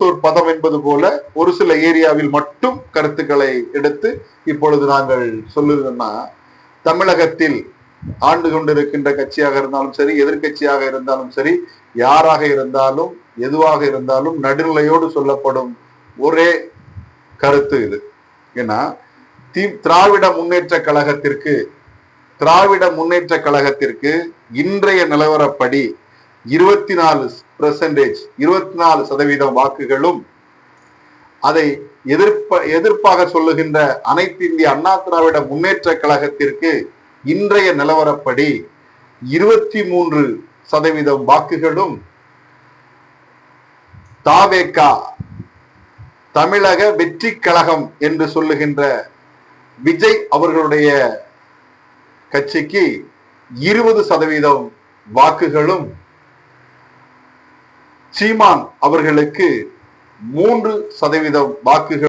ஒரு பதம் என்பது போல ஒரு சில ஏரியாவில் மட்டும் கருத்துக்களை எடுத்து இப்பொழுது நாங்கள் சொல்லுதுன்னா தமிழகத்தில் ஆண்டு கொண்டிருக்கின்ற கட்சியாக இருந்தாலும் சரி எதிர்க்கட்சியாக இருந்தாலும் சரி யாராக இருந்தாலும் எதுவாக இருந்தாலும் நடுநிலையோடு சொல்லப்படும் ஒரே கருத்து இது. ஏன்னா தி திராவிட முன்னேற்ற கழகத்திற்கு திராவிட முன்னேற்ற கழகத்திற்கு இன்றைய நிலவரப்படி இருபத்தி நாலு பெர்சன்டேஜ் இருபத்தி நாலு சதவீதம் வாக்குகளும் அதை எதிர்ப்ப எதிர்ப்பாக சொல்லுகின்ற அனைத்து இந்திய அண்ணா திராவிட முன்னேற்ற கழகத்திற்கு இன்றைய நிலவரப்படி இருபத்தி மூன்று சதவீதம் வாக்குகளும் தாவேகா தமிழக வெற்றி கழகம் என்று சொல்லுகின்ற விஜய் அவர்களுடைய கட்சிக்கு இருபது சதவீதம் வாக்குகளும் சீமான் அவர்களுக்கு மூன்று சதவீதம் வாக்குகள்